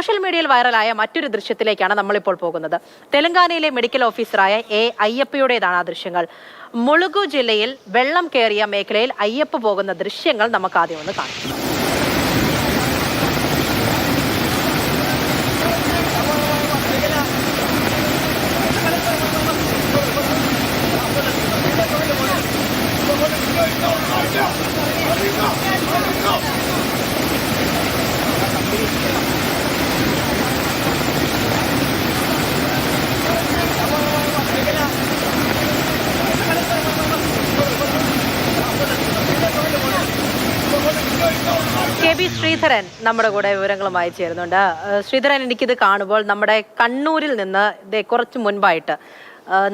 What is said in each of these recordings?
Social മീഡിയയിൽ വൈറലായ മറ്റൊരു ദൃശ്യത്തിലേക്കാണ് നമ്മളിപ്പോൾ പോകുന്നത്. തെലങ്കാനയിലെ മെഡിക്കൽ ഓഫീസറായ എ അയ്യപ്പയുടേതാണ് ആ ദൃശ്യങ്ങൾ. മുളുഗു ജില്ലയിൽ വെള്ളം കയറിയ മേഖലയിൽ അയ്യപ്പ പോകുന്ന ദൃശ്യങ്ങൾ നമുക്ക് ആദ്യം ഒന്ന് കാണാം. ബി ശ്രീധരൻ നമ്മുടെ കൂടെ വിവരങ്ങളുമായി ചേരുന്നുണ്ട്. ശ്രീധരൻ എനിക്കിത് കാണുമ്പോൾ നമ്മുടെ കണ്ണൂരിൽ നിന്ന് കുറച്ച് മുൻപായിട്ട്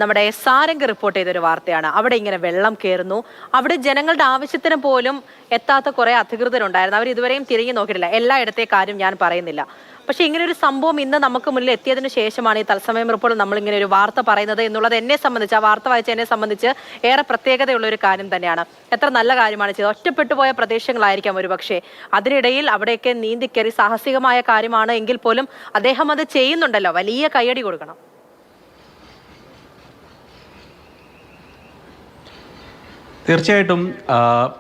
നമ്മുടെ സാരംഗ് റിപ്പോർട്ട് ചെയ്തൊരു വാർത്തയാണ്. അവിടെ ഇങ്ങനെ വെള്ളം കയറുന്നു അവിടെ ജനങ്ങളുടെ ആവശ്യത്തിന് പോലും എത്താത്ത കുറെ അധികൃതരുണ്ടായിരുന്നു. അവർ ഇതുവരെയും തിരിഞ്ഞു നോക്കിയിട്ടില്ല. എല്ലായിടത്തെ കാര്യം ഞാൻ പറയുന്നില്ല. പക്ഷെ ഇങ്ങനെ ഒരു സംഭവം ഇന്ന് നമുക്ക് മുന്നിൽ എത്തിയതിനു ശേഷമാണ് ഈ തത്സമയം റിപ്പോർട്ട് നമ്മൾ ഇങ്ങനെ ഒരു വാർത്ത പറയുന്നത് എന്നുള്ളത് എന്നെ സംബന്ധിച്ച് ആ വാർത്ത വായിച്ച എന്നെ സംബന്ധിച്ച് ഏറെ പ്രത്യേകതയുള്ള ഒരു കാര്യം തന്നെയാണ്. എത്ര നല്ല കാര്യമാണ് ചെയ്തത്. ഒറ്റപ്പെട്ടു പോയ പ്രദേശങ്ങളായിരിക്കാം ഒരുപക്ഷെ അതിനിടയിൽ അവിടെയൊക്കെ നീന്തിക്കയറി സാഹസികമായ കാര്യമാണ് എങ്കിൽ പോലും അദ്ദേഹം അത് ചെയ്യുന്നുണ്ടല്ലോ. വലിയ കയ്യടി കൊടുക്കണം. തീർച്ചയായിട്ടും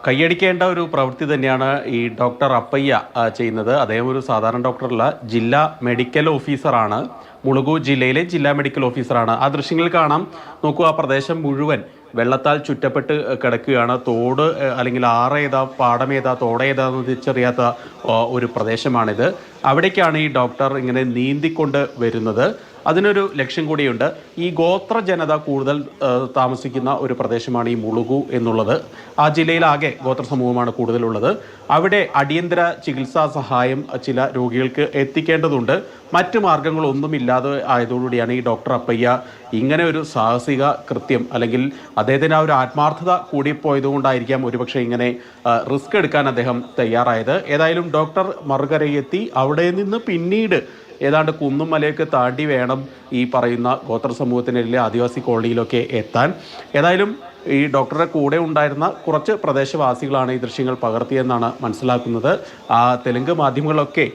കൈയടിക്കേണ്ട ഒരു പ്രവൃത്തി തന്നെയാണ് ഈ ഡോക്ടർ അപ്പയ്യ ചെയ്യുന്നത്. അദ്ദേഹം ഒരു സാധാരണ ഡോക്ടറല്ല ജില്ലാ മെഡിക്കൽ ഓഫീസറാണ്. മുളുകു ജില്ലയിലെ ജില്ലാ മെഡിക്കൽ ഓഫീസറാണ്. ആ ദൃശ്യങ്ങളിൽ കാണാം. നോക്കൂ ആ പ്രദേശം മുഴുവൻ വെള്ളത്താൽ ചുറ്റപ്പെട്ട് കിടക്കുകയാണ്. തോട് അല്ലെങ്കിൽ ഏതാ പാടമേതാ തോടേതാന്ന് തിരിച്ചറിയാത്ത ആ, ഒരു പ്രദേശമാണിത്. അവിടേക്കാണ് ഈ ഡോക്ടർ ഇങ്ങനെ നീന്തിക്കൊണ്ട് വരുന്നത്. അതിനൊരു ലക്ഷ്യം കൂടിയുണ്ട്. ഈ ഗോത്ര ജനത കൂടുതൽ താമസിക്കുന്ന ഒരു പ്രദേശമാണ് ഈ മുളുകു എന്നുള്ളത്. ആ ജില്ലയിലാകെ ഗോത്ര സമൂഹമാണ് കൂടുതലുള്ളത്. അവിടെ അടിയന്തര ചികിത്സാ സഹായം ചില രോഗികൾക്ക് എത്തിക്കേണ്ടതുണ്ട്. മറ്റു മാർഗങ്ങളൊന്നുമില്ലാതെ ആയതോടുകൂടിയാണ് ഈ ഡോക്ടർ അപ്പയ്യ ഇങ്ങനെ ഒരു സാഹസിക കൃത്യം അല്ലെങ്കിൽ അദ്ദേഹത്തിന് ആ ഒരു ആത്മാർത്ഥത കൂടിപ്പോയതുകൊണ്ടായിരിക്കാം ഒരുപക്ഷെ ഇങ്ങനെ റിസ്ക് എടുക്കാൻ അദ്ദേഹം തയ്യാറായത്. ഏതായാലും ഡോക്ടർ മറുകരയെത്തി അവിടെ നിന്ന് പിന്നീട് ഏതാണ്ട് കുന്നും മലയൊക്കെ താണ്ടി വേണം ഈ പറയുന്ന ഗോത്ര സമൂഹത്തിനെതിരെ ആദിവാസി കോളനിയിലൊക്കെ എത്താൻ. ഏതായാലും ഈ ഡോക്ടറുടെ കൂടെ ഉണ്ടായിരുന്ന കുറച്ച് പ്രദേശവാസികളാണ് ഈ ദൃശ്യങ്ങൾ പകർത്തിയെന്നാണ് മനസ്സിലാക്കുന്നത്. ആ തെലുങ്ക് മാധ്യമങ്ങളൊക്കെ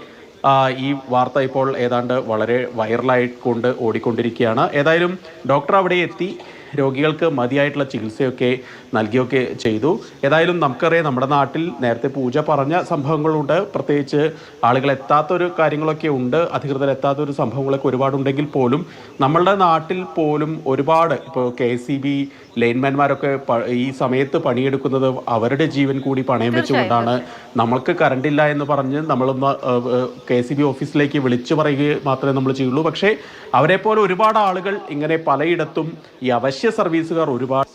ഈ വാർത്ത ഇപ്പോൾ ഏതാണ്ട് വളരെ വൈറലായിക്കൊണ്ട് ഓടിക്കൊണ്ടിരിക്കുകയാണ്. ഏതായാലും ഡോക്ടർ അവിടെ എത്തി. രോഗികൾക്ക് മതിയായിട്ടുള്ള ചികിത്സയൊക്കെ നൽകിയൊക്കെ ചെയ്തു. ഏതായാലും നമുക്കറിയാം നമ്മുടെ നാട്ടിൽ നേരത്തെ പൂജ പറഞ്ഞ സംഭവങ്ങളുണ്ട്. പ്രത്യേകിച്ച് ആളുകൾ എത്താത്തൊരു കാര്യങ്ങളൊക്കെ ഉണ്ട്. അധികൃതർ എത്താത്തൊരു സംഭവങ്ങളൊക്കെ ഒരുപാടുണ്ടെങ്കിൽ പോലും നമ്മളുടെ നാട്ടിൽ പോലും ഒരുപാട് ഇപ്പോൾ കെ സി ബി ലൈൻമാൻമാരൊക്കെ ഈ സമയത്ത് പണിയെടുക്കുന്നത് അവരുടെ ജീവൻ കൂടി പണയം വെച്ചുകൊണ്ടാണ്. നമ്മൾക്ക് കറണ്ടില്ല എന്ന് പറഞ്ഞ് നമ്മളൊന്ന് കെ സി ബി ഓഫീസിലേക്ക് വിളിച്ചു പറയുക മാത്രമേ നമ്മൾ ചെയ്യുള്ളൂ. പക്ഷേ അവരെപ്പോലെ പോലെ ഒരുപാട് ആളുകൾ ഇങ്ങനെ പലയിടത്തും ഈ അവശ്യ സർവീസുകാർ ഒരുപാട്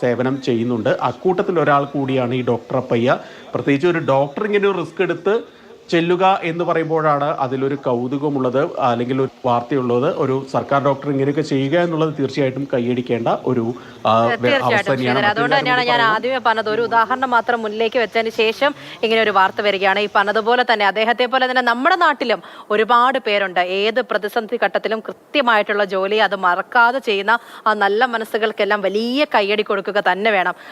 സേവനം ചെയ്യുന്നുണ്ട്. അക്കൂട്ടത്തിൽ ഒരാൾ കൂടിയാണ് ഈ ഡോക്ടർ അപ്പയ്യ. പ്രത്യേകിച്ച് ഒരു ഡോക്ടർ ഇങ്ങനെ ഒരു റിസ്ക് എടുത്ത് ചെല്ലുക എന്ന് പറയുമ്പോഴാണ് അതിലൊരു കൗതുകമുള്ളത് അല്ലെങ്കിൽ ഒരു വാർത്തയുള്ളത്. ഒരു സർക്കാർ ഡോക്ടർ ഇങ്ങനെയൊക്കെ ചെയ്യുക എന്നുള്ളത് തീർച്ചയായിട്ടും കൈയടിക്കേണ്ട ഒരു അതുകൊണ്ട് തന്നെയാണ് ഞാൻ ആദ്യമേ പറഞ്ഞത്. ഒരു ഉദാഹരണം മാത്രം മുന്നിലേക്ക് വെച്ചതിന് ശേഷം ഇങ്ങനെ ഒരു വാർത്ത വരികയാണ്. ഈ പറഞ്ഞതുപോലെ തന്നെ അദ്ദേഹത്തെ പോലെ തന്നെ നമ്മുടെ നാട്ടിലും ഒരുപാട് പേരുണ്ട്. ഏത് പ്രതിസന്ധി ഘട്ടത്തിലും കൃത്യമായിട്ടുള്ള ജോലി അത് മറക്കാതെ ചെയ്യുന്ന ആ നല്ല മനസ്സുകൾക്കെല്ലാം വലിയ കൈയടി കൊടുക്കുക തന്നെ വേണം.